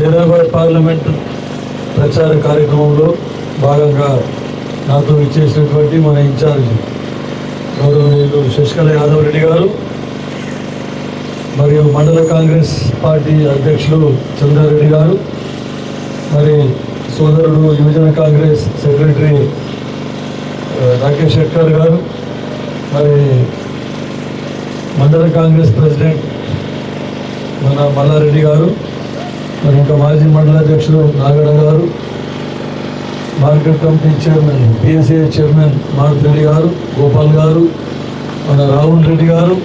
Zaheerabad parliament ప్రచార కార్యక్రమంలో భాగంగా నాతో ఇచ్చేసినటువంటి మన ఇన్ఛార్జ్ గౌరవనీయులు శశికళ యాదవ్ రెడ్డి గారు మరియు మండల కాంగ్రెస్ పార్టీ అధ్యక్షులు చంద్రారెడ్డి గారు మరి సోదరుడు యువజన కాంగ్రెస్ సెక్రటరీ రాకేష్ శెట్టర్ గారు మరి మండల కాంగ్రెస్ ప్రెసిడెంట్ మన మల్లారెడ్డి గారు మరి ఇంకా మాజీ మండలాధ్యక్షులు నాగడ గారు market committee chairman PSA chairman Maruthireddy గారు గోపాల్ గారు మన రాహుల్ రెడ్డి గారు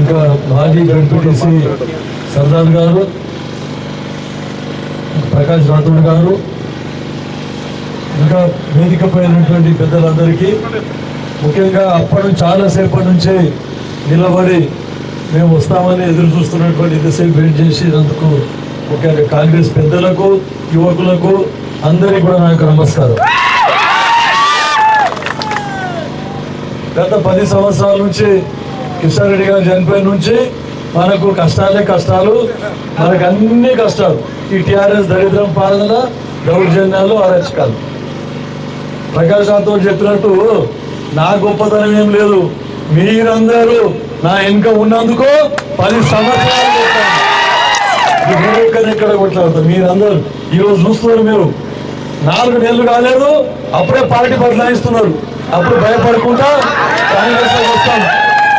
ఇంకా మాజీ జడ్పీటీసీ సర్దార్ గారు ప్రకాష్ రాథోడ్ గారు ఇంకా వేదిక పోయినటువంటి పెద్దలందరికీ ముఖ్యంగా అప్పటి నుంచి చాలాసేపటి నుంచి నిలబడి మేము వస్తామని ఎదురు చూస్తున్నటువంటి ఇంతసేపు వెయిట్ చేసినందుకు ముఖ్యంగా కాంగ్రెస్ పెద్దలకు యువకులకు అందరికీ కూడా నా యొక్క నమస్కారం. గత పది సంవత్సరాల నుంచి కిషన్ రెడ్డి గారు చనిపోయిన నుంచి మనకు కష్టాలే కష్టాలు మనకు అన్ని కష్టాలు. ఈ టిఆర్ఎస్ దరిద్రం పాలన దౌర్జన్యాలు అరచకాలు ప్రకాశ్ రాథోడ్ చెప్పినట్టు నా గొప్పతనం ఏం లేదు. మీరందరూ నా వెనుక ఉన్నందుకు పది సంవత్సరాలు ఒక్కరిని ఎక్కడ కొట్లాడతాను మీరందరూ ఈరోజు చూస్తున్నారు మీరు. నాలుగు నెలలు కాలేదు అప్పుడే పార్టీ బదలాయిస్తున్నారు. అప్పుడు భయపడకుండా కాంగ్రెస్ వస్తాను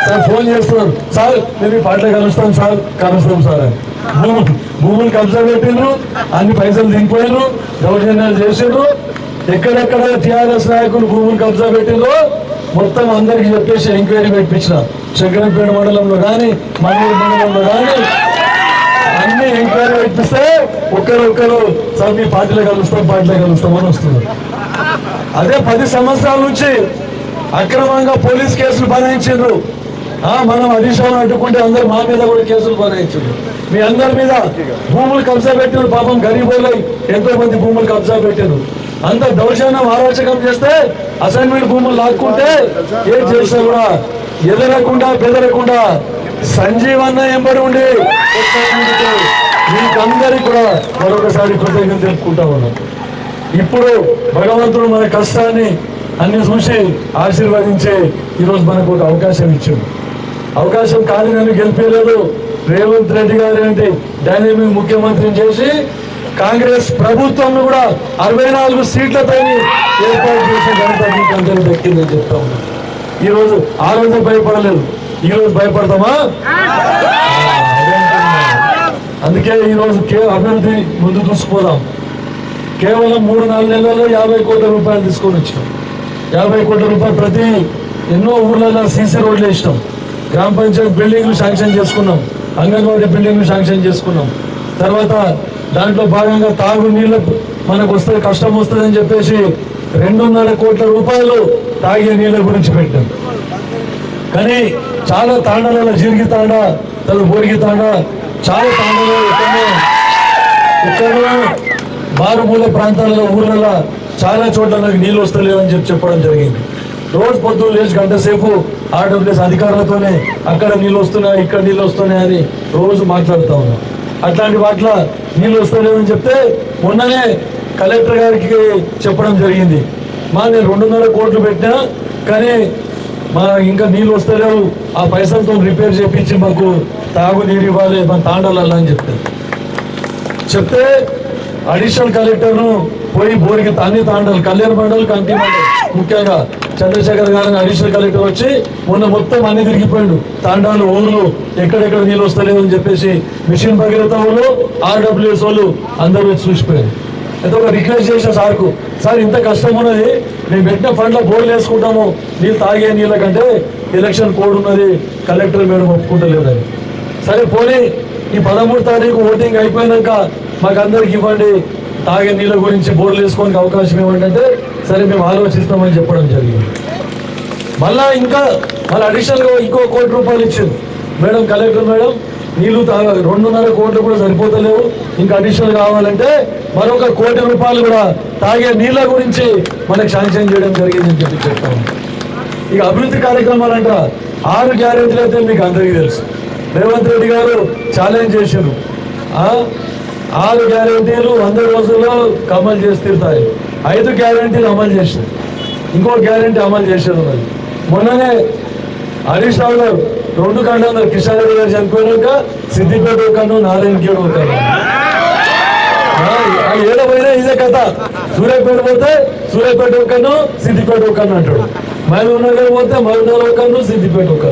సార్ ఫోన్ చేస్తున్నారు. సార్ మేము పార్టీ కలుస్తాం సార్ కలుస్తాం సార్ అని. భూములు భూములు కబ్జా పెట్టిండ్రు అన్ని పైసలు దిగిపోయారు దౌర్జన్యాలు చేసిండ్రు ఎక్కడెక్కడ టిఆర్ఎస్ నాయకులు భూములు కబ్జా పెట్టిండ్రో మొత్తం అందరికి చెప్పేసి ఎంక్వైరీ పెట్టించినారు. శంకరంపేట మండలంలో కానీ మంగళూరు మండలంలో కానీ అన్ని ఎంక్వైరీ పెట్టిస్తే ఒక్కరు ఒక్కరు సార్ మీ పార్టీలో కలుస్తాం పార్టీలో కలుస్తాం అని వస్తున్నారు అదే పది సంవత్సరాల నుంచి అక్రమంగా పోలీస్ కేసులు బనాయించారు మనం అధిశాలను అడ్డుకుంటే అందరు మా మీద కూడా కేసులు బనాయించారు మీ అందరి మీద భూములు కబ్జా పెట్టారు పాపం గరీబులై ఎంతో మంది భూములు కబ్జా పెట్టారు అంత దౌర్జన్యం ఆలోచకం చేస్తే అసైన్మెంట్ భూములు లాక్కుంటే ఏం చేసినా కూడా ఎదరకుండా బెదరకుండా సంజీవన్న ఎంబడి ఉండి మీకందరికి కూడా మరొకసారి కృతజ్ఞత తెలుపుకుంటా ఉన్నాం. ఇప్పుడు భగవంతుడు మన కష్టాన్ని అన్ని చూసి ఆశీర్వదించే ఈరోజు మనకు ఒక అవకాశం ఇచ్చింది అవకాశం కాదు నన్ను గెలిపేలేదు రేవంత్ రెడ్డి గారు అంటే డైనమిక్ ముఖ్యమంత్రిని చేసి కాంగ్రెస్ ప్రభుత్వం కూడా అరవై నాలుగు సీట్లపై ఏర్పాటు చేసే ఘనత మీకు అందరూ దక్కిందని చెప్తా ఉన్నాను ఈ రోజు ఆ రోజు భయపడలేదు. ఈ రోజు భయపడతామా? అందుకే ఈ రోజు కే అభివృద్ధి ముందు చూసుకుపోదాం. కేవలం మూడు నాలుగు నెలల్లో యాభై కోట్ల రూపాయలు తీసుకొని వచ్చాం యాభై కోట్ల రూపాయలు ప్రతి ఎన్నో ఊర్లలో సీసీ రోడ్లు వేసినాం. గ్రామ పంచాయత్ బిల్డింగ్లు శాంక్షన్ చేసుకున్నాం. అంగన్వాడీ బిల్డింగ్లు శాంక్షన్ చేసుకున్నాం. తర్వాత దాంట్లో భాగంగా తాగు నీళ్ళు మనకు వస్తే కష్టం వస్తుందని చెప్పేసి రెండున్నర కోట్ల రూపాయలు తాగే నీళ్ళ గురించి పెట్టాం. కానీ చాలా తాండాలలో జీరికి తాండ తన బోరికి తాండ చాలా తాండాలు ఎక్కడో ఎక్కడో మారుమూల ప్రాంతాలలో ఊర్లలో చాలా చోట్ల నాకు నీళ్ళు వస్తలేవని చెప్పి చెప్పడం జరిగింది. రోజు పొద్దున్న లేచి గంట సేపు ఆర్డబ్ల్యూఎస్ అధికారులతోనే అక్కడ నీళ్ళు వస్తున్నాయి ఇక్కడ నీళ్ళు వస్తున్నాయి అని రోజు మాట్లాడుతూ ఉన్నాం. అట్లాంటి వాటిలో నీళ్ళు వస్తలేవని చెప్తే మొన్ననే కలెక్టర్ గారికి చెప్పడం జరిగింది. మా నేను రెండున్నర కోట్లు పెట్టినా కానీ మా ఇంకా నీళ్ళు వస్తలేవు. ఆ పైసలతో రిపేర్ చేపించి మాకు తాగునీరు ఇవ్వాలి మన తాండాలల్లా అని చెప్తారు చెప్తే అడిషనల్ కలెక్టర్ను పోయి బోరికి అన్ని తాండాలు కళ్యాణ మండలి కంటి మండలి ముఖ్యంగా చంద్రశేఖర్ గారిని అడిషనల్ కలెక్టర్ వచ్చి మొన్న మొత్తం అన్ని తిరిగిపోయాడు. తాండాలు ఊళ్ళు ఎక్కడెక్కడ నీళ్ళు వస్తలేవు అని చెప్పేసి మిషన్ భగీరథ వాళ్ళు ఆర్డబ్ల్యూఎస్ వాళ్ళు అందరూ చూసిపోయారు. అయితే ఒక రిక్వెస్ట్ చేసిన సార్కు సార్ ఇంత కష్టం ఉన్నది మేము పెట్టిన ఫండ్లో బోర్లు వేసుకుంటాము నీళ్ళు తాగే నీళ్ళ కంటే ఎలక్షన్ కోడ్ ఉన్నది కలెక్టర్ మేడం ఒప్పుకుంటలేదని. సరే పోనీ ఈ పదమూడు తారీఖు ఓటింగ్ అయిపోయినాక మాకు అందరికి ఇవ్వండి తాగే నీళ్ళ గురించి బోర్లు వేసుకోనికి అవకాశం ఏమంటే సరే మేము ఆలోచిస్తామని చెప్పడం జరిగింది. మళ్ళా ఇంకా మళ్ళీ అడిషనల్గా ఇంకో కోటి రూపాయలు ఇచ్చింది. మేడం కలెక్టర్ మేడం నీళ్ళు తాగ రెండున్నర కోట్లు కూడా సరిపోతలేవు. ఇంకా అడిషనల్ కావాలంటే మరొక కోటి రూపాయలు కూడా తాగే నీళ్ళ గురించి మనకు శాంక్షన్ చేయడం జరిగిందని చెప్పి చెప్తాము ఇక అభివృద్ధి కార్యక్రమాలు అంట ఆరు గ్యారెంటీలు అయితే మీకు అందరికీ తెలుసు. రేవంత్ రెడ్డి గారు ఛాలెంజ్ చేశారు ఆరు గ్యారెంటీలు వంద రోజుల్లో అమలు చేసి తీరుతాయి. ఐదు గ్యారెంటీలు అమలు చేశారు ఇంకో గ్యారెంటీ అమలు చేశారు మరి మొన్ననే హరీష్ రావు గారు రెండు ఖండాలు కిషన్ రెడ్డి గారు చనిపోయాక సిద్దిపేట ఖండం నారాయణ గేడు అవుతారు ఆ, ఏడవైనా ఇదే కథ. సూర్యాపేట పోతే సూర్యాపేట ఒకను సిద్దిపేట ఒకను అంటాడు. మహబూబ్నగర్ పోతే మహబూబ్నగర్ సిద్దిపేట ఒక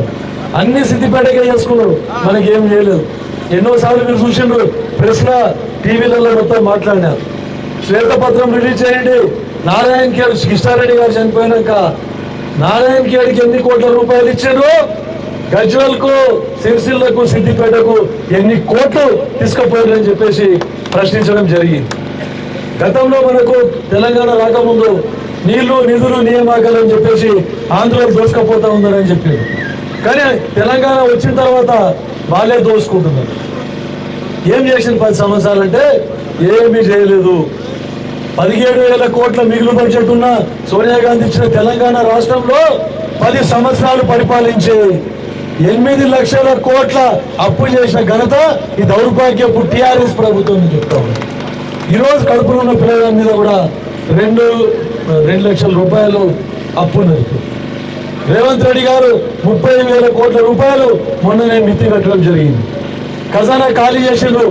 అన్ని సిద్దిపేటకే చేసుకున్నారు మనకి ఏం చేయలేదు. ఎన్నోసార్లు మీరు చూసిండ్రు. ప్రస్లా టీవీలలో మొత్తం మాట్లాడినారు. శ్వేతపత్రం రిలీజ్ చేయండి. నారాయణ ఖేడ్ కృష్ణారెడ్డి గారు చనిపోయినాక నారాయణ ఖేడ్కి ఎన్ని కోట్ల రూపాయలు ఇచ్చారు గజ్వల్కు సిరిసిల్లకు సిద్దిపేటకు ఎన్ని కోట్లు తీసుకుపోయారు అని చెప్పేసి ప్రశ్నించడం జరిగింది. గతంలో మనకు తెలంగాణ రాకముందు నీళ్ళు నిధులు నియామకాలు అని చెప్పేసి ఆంధ్రలో దోసుకపోతా ఉందని చెప్పారు. కానీ తెలంగాణ వచ్చిన తర్వాత వాళ్ళే దోసుకుంటున్నారు. ఏం చేసిన పది సంవత్సరాలు అంటే ఏమీ చేయలేదు. పదిహేడు వేల కోట్ల మిగులు బడ్జెట్ ఉన్న సోనియా గాంధీ ఇచ్చిన తెలంగాణ రాష్ట్రంలో పది సంవత్సరాలు పరిపాలించే ఎనిమిది లక్షల కోట్ల అప్పు చేసిన ఘనత ఈ దౌర్భాగ్యపు టిఆర్ఎస్ ప్రభుత్వం చెప్తాం చెప్తా కడుపులో ఉన్న పిల్లల మీద కూడా రెండు రెండు లక్షల రూపాయలు అప్పు ఉన్నది రేవంత్ రెడ్డి గారు ముప్పై వేల కోట్ల రూపాయలు మొన్ననే మిత్తి కట్టడం జరిగింది. ఖజానా ఖాళీ చేసిండ్రు.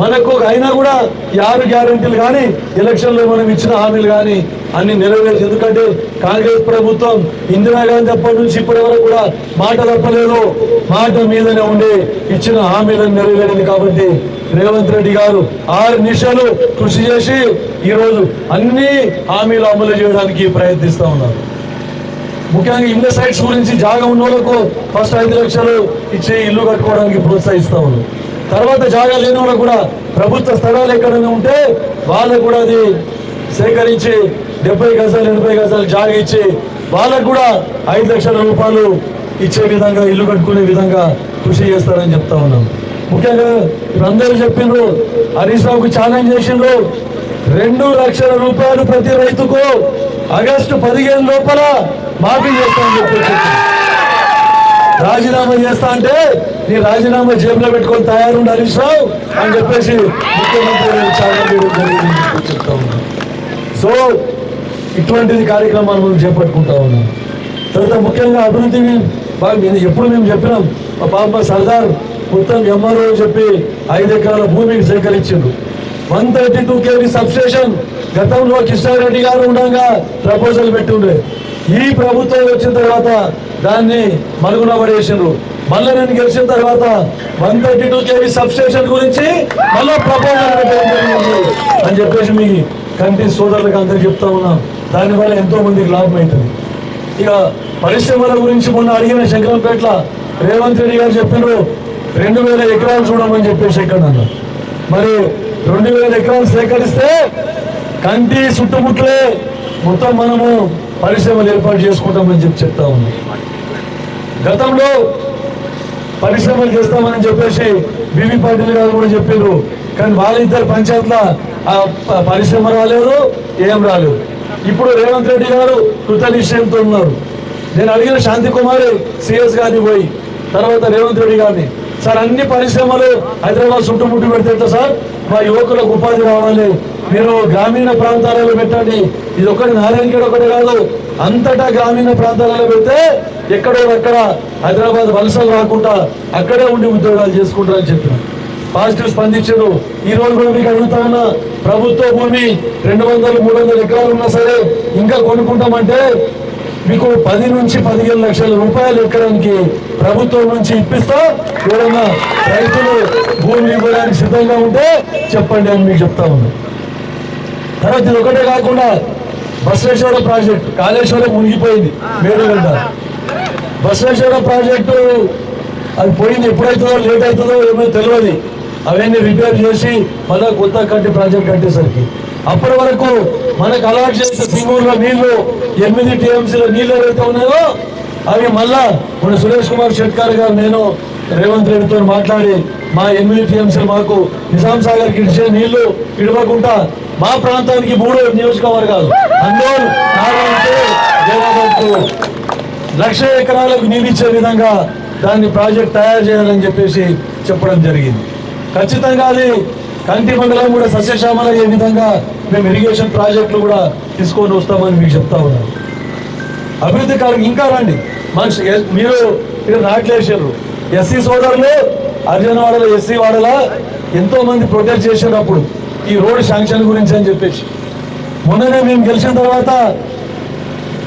మనకు అయినా కూడా యారు ఆరు గ్యారంటీలు కానీ ఎలక్షన్లో మనం ఇచ్చిన హామీలు కానీ అన్ని నెరవేర్చి ఎందుకంటే కాంగ్రెస్ ప్రభుత్వం ఇందిరాగాంధీ అప్పటి నుంచి ఇప్పటి వరకు కూడా మాట తప్పలేదు. మాట మీదనే ఉండి ఇచ్చిన హామీలను నెరవేరింది కాబట్టి రేవంత్ రెడ్డి గారు ఆరు నిమిషాలు కృషి చేసి ఈరోజు అన్ని హామీలు అమలు చేయడానికి ప్రయత్నిస్తూ ఉన్నారు. ముఖ్యంగా ఇళ్ళ సైట్స్ గురించి జాగా ఉన్న వాళ్ళకు ఫస్ట్ ఐదు లక్షలు ఇచ్చి ఇల్లు కట్టుకోవడానికి ప్రోత్సహిస్తా ఉన్నాం తర్వాత జాగా లేని వాళ్ళకు కూడా ప్రభుత్వ స్థలాలు ఎక్కడైనా ఉంటే వాళ్ళకు కూడా అది సేకరించి డెబ్బై గజాలు ఎనభై గజాలు జాగా ఇచ్చి వాళ్ళకు కూడా ఐదు లక్షల రూపాయలు ఇచ్చే విధంగా ఇల్లు కట్టుకునే విధంగా కృషి చేస్తారని చెప్తా ఉన్నాం. ముఖ్యంగా ఇప్పుడు అందరూ చెప్పిండ్రు హరీష్ రావుకు ఛాలెంజ్ చేసిండ్రు. రెండు లక్షల రూపాయలు ప్రతి రైతుకు ఆగస్టు పదిహేను లోపల మాఫీ చేస్తామని చెప్పి రాజీనామా చేస్తా అంటే నీ రాజీనామా జేబులో పెట్టుకొని తయారుండి హరీష్ రావు అని చెప్పేసి ముఖ్యమంత్రి చాలా చెప్తా ఉన్నాం. సో ఇటువంటిది కార్యక్రమాలు మనం చేపట్టుకుంటా ఉన్నాం. తర్వాత ముఖ్యంగా అభివృద్ధి మేము ఎప్పుడు మేము చెప్పినాం మా పాప సర్దార్ మొత్తం ఎంఆర్ఓ చెప్పి ఐదు ఎకరాల భూమికి సేకరించిండు. One thirty two KV substation గతంలో కృష్ణారెడ్డి గారు ఉండగా ప్రపోజల్ పెట్టుండే. ఈ ప్రభుత్వం వచ్చిన తర్వాత దాన్ని మరుగున పడేసిండ్రు మళ్ళీ నేను గెలిచిన తర్వాత one thirty two KV substation గురించి మళ్ళీ ప్రపోజల్ అని చెప్పేసి మీ కంటి సోదరులకు అందరికి చెప్తా ఉన్నాం. దానివల్ల ఎంతో మందికి లాభం అవుతుంది. ఇక పరిశ్రమల గురించి మొన్న అడిగిన శంకరంపేట్ల రేవంత్ రెడ్డి గారు చెప్పినారు రెండు వేల ఎకరాలు చూడమని చెప్పేసి ఎక్కడ అన్నారు మరి రెండు వేల ఎకరాలు సేకరిస్తే కంటి చుట్టుముట్లే మొత్తం మనము పరిశ్రమలు ఏర్పాటు చేసుకుంటామని చెప్పి చెప్తా ఉన్నాం. గతంలో పరిశ్రమలు చేస్తామని చెప్పేసి బివి పాటిల్ గారు కూడా చెప్పారు కానీ వాళ్ళిద్దరు పంచాయతీల ఆ పరిశ్రమ రాలేదు ఏం రాలేదు. ఇప్పుడు రేవంత్ రెడ్డి గారు కృత నిశ్చయంతో ఉన్నారు. నేను అడిగిన శాంతి కుమారి సిఎస్ గారిని పోయి తర్వాత రేవంత్ రెడ్డి గారిని. సార్ అన్ని పరిశ్రమలు హైదరాబాద్ చుట్టుముట్టు పెడితే సార్? మా యువకులకు ఉపాధి రావాలి. మీరు గ్రామీణ ప్రాంతాలలో పెట్టండి. ఇది ఒకటి నారాయణగఢ్ ఒకటి కాదు. అంతటా గ్రామీణ ప్రాంతాలలో పెడితే ఎక్కడో అక్కడ హైదరాబాద్ వలసలు రాకుండా అక్కడే ఉండి ఉద్యోగాలు చేసుకుంటారని చెప్పిన పాజిటివ్ స్పందించారు. ఈ రోజు కూడా మీకు అడుగుతా ఉన్నా ప్రభుత్వ భూమి రెండు వందలు మూడు వందల ఎకరాలు ఉన్నా సరే ఇంకా కొనుక్కుంటామంటే మీకు పది నుంచి పదిహేను లక్షల రూపాయలు ఎక్కడానికి ప్రభుత్వం నుంచి ఇప్పిస్తా. ఎవరైనా రైతులు భూమి ఇవ్వడానికి సిద్ధంగా ఉంటే చెప్పండి అని మీకు చెప్తా ఉన్నా. తర్వాత ఇది ఒకటే కాకుండా బసవేశ్వర ప్రాజెక్ట్ కాళేశ్వరం మునిగిపోయింది మేడగడ్డ. బసవేశ్వర ప్రాజెక్టు అది పోయింది ఎప్పుడైతుందో లేట్ అవుతుందో ఏమో తెలియదు అవన్నీ రిపేర్ చేసి మళ్ళీ కొత్త కట్టి ప్రాజెక్ట్ కట్టేసరికి. అప్పటి వరకు మనకు అలాట్ చేసిన సింగూరులో నీళ్ళు ఎనిమిది టీఎంసీలో నీళ్ళు ఏవైతే ఉన్నాయో అవి మళ్ళా మన సురేష్ కుమార్ షెట్కార్ గారు నేను రేవంత్ రెడ్డితో మాట్లాడి మా ఎనిమిది టీఎంసీలు మాకు నిజాం సాగర్కి ఇచ్చే నీళ్ళు ఇడవకుండా మా ప్రాంతానికి మూడు నియోజకవర్గాలు. అందరూ లక్ష ఎకరాలకు నీళ్ళు ఇచ్చే విధంగా దాన్ని ప్రాజెక్ట్ తయారు చేయాలని చెప్పేసి చెప్పడం జరిగింది. ఖచ్చితంగా అది కంటి మండలం కూడా సస్యశ్యామల ఏ విధంగా మేము ఇరిగేషన్ ప్రాజెక్టులు కూడా తీసుకొని వస్తామని మీకు చెప్తా ఉన్నాం అభివృద్ధి కాలం ఇంకా రండి. మనిషి మీరు ఇక్కడ నాట్లేసారు ఎస్సీ సోదరులు అర్జునవాడలో ఎస్సీ వాడల ఎంతో మంది ప్రొటెస్ట్ చేశారు అప్పుడు. ఈ రోడ్డు శాంక్షన్ గురించి అని చెప్పేసి. మొన్ననే మేము గెలిచిన తర్వాత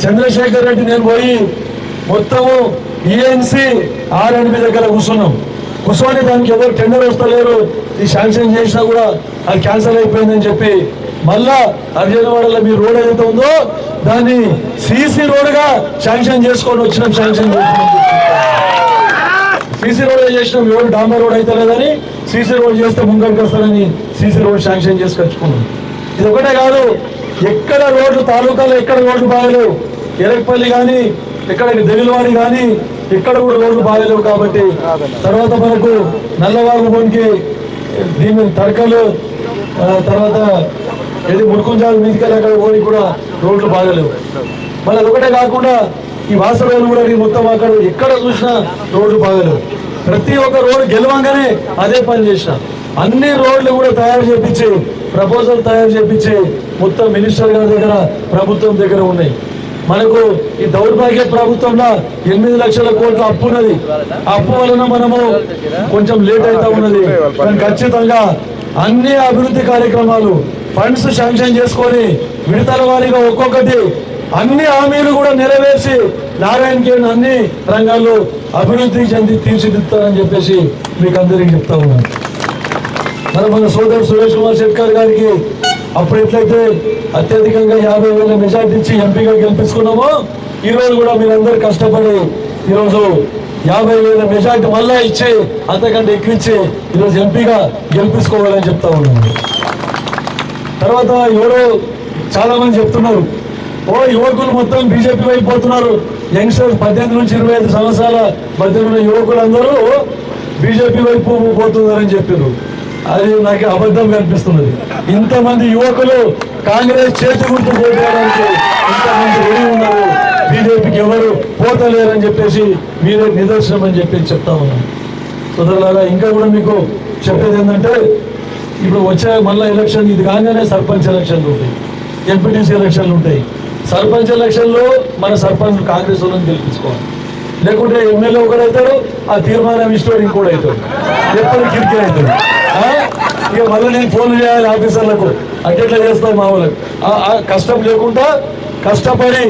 చంద్రశేఖర్ రెడ్డి నేను పోయి మొత్తము ఈఎన్సీ ఈఎన్సి దగ్గర కూర్చున్నాం. కూర్చొని దానికి ఎవరు టెండర్ వస్తలేరు. ఈ శాంక్షన్ చేసినా కూడా అది క్యాన్సిల్ అయిపోయిందని చెప్పి మళ్ళా అర్జునవాడలో మీ రోడ్ ఏదైతే ఉందో దాన్ని సీసీ రోడ్గా శాంక్షన్ చేసుకొని వచ్చినాం శాంక్షన్ చేసినాం సీసీ రోడ్ చేసినాం? ఎవరు డాంబర్ రోడ్ అయితే లేదని సీసీ రోడ్ చేస్తే ముంగడికి వస్తారని సీసీ రోడ్ శాంక్షన్ చేసి కచ్చుకున్నాం ఇది ఒకటే కాదు ఎక్కడ రోడ్లు తాలూకాలో ఎక్కడ రోడ్లు బాగలేవు. ఎరక్పల్లి కానీ ఎక్కడ దెగిలవాడి కానీ ఇక్కడ కూడా రోడ్లు బాగలేవు కాబట్టి తర్వాత మనకు నల్లవాగు పొనికి దీని తడకలు తర్వాత ఏది ముడుకుంజాలు మీదికెళ్ళి అక్కడ పోయి కూడా రోడ్లు బాగలేవు. మళ్ళీ అదొకటే కాకుండా ఈ వాసరోలు కూడా మొత్తం అక్కడ ఎక్కడ చూసినా రోడ్లు బాగలేవు. ప్రతి ఒక్క రోడ్డు గెలవంగానే అదే పని చేసిన. అన్ని రోడ్లు కూడా తయారు చేపించి ప్రపోజల్ తయారు చేపించి మొత్తం మినిస్టర్ గారి దగ్గర ప్రభుత్వం దగ్గర ఉన్నాయి. మనకు ఈ దౌర్భాగ్య ప్రభుత్వంలో ఎనిమిది లక్షల కోట్ల అప్పు ఉన్నది. అప్పు వలన మనము కొంచెం లేట్ అవుతా ఉన్నది. కానీ ఖచ్చితంగా అన్ని అభివృద్ధి కార్యక్రమాలు ఫండ్స్ శాంక్షన్ చేసుకొని విడతల వారీగా ఒక్కొక్కటి అన్ని హామీలు కూడా నెరవేర్చి నారాయణ కేన్ అన్ని రంగాల్లో అభివృద్ధి చెంది తీర్చిదిద్దుతానని చెప్పేసి మీకు అందరికీ చెప్తా ఉన్నాను. మరి మన సోదరు సురేష్ కుమార్ శెట్కర్ గారికి అప్పుడు ఎట్లయితే అత్యధికంగా యాభై వేల మెజార్టీ ఇచ్చి ఎంపీగా గెలిపించుకున్నామో ఈరోజు కూడా మీరందరూ కష్టపడి ఈరోజు యాభై వేల మెజార్టీ మళ్ళా ఇచ్చి అంతకంటే ఎక్కువిచ్చి ఈరోజు ఎంపీగా గెలిపించుకోవాలని చెప్తా ఉన్నాను. తర్వాత ఎవరో చాలామంది చెప్తున్నారు ఓ యువకులు మొత్తం బీజేపీ వైపు పోతున్నారు. యంగ్స్టర్స్ పద్దెనిమిది నుంచి ఇరవై ఐదు సంవత్సరాల మధ్య ఉన్న యువకులందరూ బీజేపీ వైపు పోతున్నారని చెప్పారు. అది నాకు అబద్ధం కనిపిస్తున్నది. ఇంతమంది యువకులు కాంగ్రెస్ చేతి గుర్తు పోటీయడానికి ఇంతమంది రెడీ ఉన్నారు. బీజేపీకి ఎవరు పోతలేరని చెప్పేసి మీరే నిదర్శనం అని చెప్పి చెప్తా ఉన్నాను. సోదరులారా ఇంకా కూడా మీకు చెప్పేది ఏంటంటే ఇప్పుడు వచ్చే మళ్ళీ ఎలక్షన్ ఇది కాగానే సర్పంచ్ ఎలక్షన్లు ఉంటాయి. ఎంపీటీసీ ఎలక్షన్లు ఉంటాయి. సర్పంచ్ ఎలక్షన్లో మన సర్పంచ్ కాంగ్రెస్ వాళ్ళని గెలిపించుకోవాలి. లేకుంటే ఎమ్మెల్యే ఒకడు అవుతాడు ఆ తీర్మానం ఇష్టం ఇంకోటి అవుతాడు. ఎప్పుడు కిరికీ అవుతాడు. ఇక మళ్ళీ నేను ఫోన్లు చేయాలి ఆఫీసర్లకు. అట్లా చేస్తాయి మామూలు? కష్టం లేకుండా కష్టపడి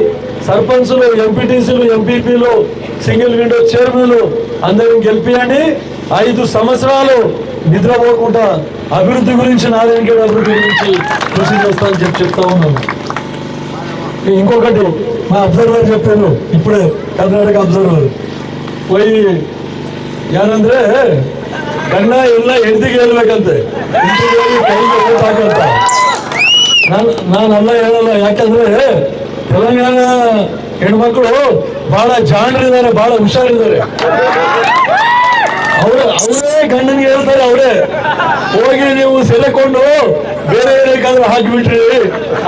సర్పంచ్లు ఎంపీటీసీలు ఎంపీపీలు సింగిల్ విండో చైర్మన్లు అందరిని గెలిపియండి. ఐదు సంవత్సరాలు నిద్రపోకుండా అభివృద్ధి గురించి నారాయణగఢ్ అభివృద్ధి గురించి కృషి చేస్తానని చెప్పి చెప్తా ఉన్నాను. ఇంకొకటి మా అబ్జర్వర్ చెప్పాను ఇప్పుడే కర్ణాటక అబ్జర్వర్. పోయి ఏనందరే ಗಂಡ ಎಲ್ಲ ಹೆಂಡತಿಗೆ ಹೇಳ್ಬೇಕಂತೆ. ನಾನು ನಾನು ಅಲ್ಲ ಹೇಳಲ್ಲ, ಯಾಕಂದ್ರೆ ತೆಲಂಗಾಣ ಹೆಣ್ಮಕ್ಳು ಬಹಳ ಜಾಣರಿದ್ದಾರೆ ಬಹಳ ಹುಷಾರಿದ್ದಾರೆ. ಅವ್ರು, ಅವರೇ ಗಂಡನಿಗೆ ಹೇಳ್ತಾರೆ ಅವರೇ, ಹೋಗಿ ನೀವು ಸೆಲೆಕೊಂಡು ಬೇರೆ ಏನಕ್ಕಾದ್ರೂ ಹಾಕಿಬಿಟ್ರಿ,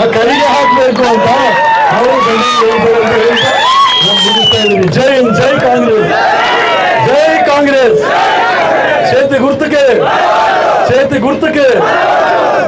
ಆ ಕರಿಗೆ ಹಾಕ್ಬೇಕು ಅಂತ ಅವರು ಗಂಡನಿಗೆ ಜೈ ಜೈ ಕಾಂಗ್ರೆಸ್ ಜೈ ಕಾಂಗ್ರೆಸ್. చేతి గుర్తుకే చేతి గుర్తుకే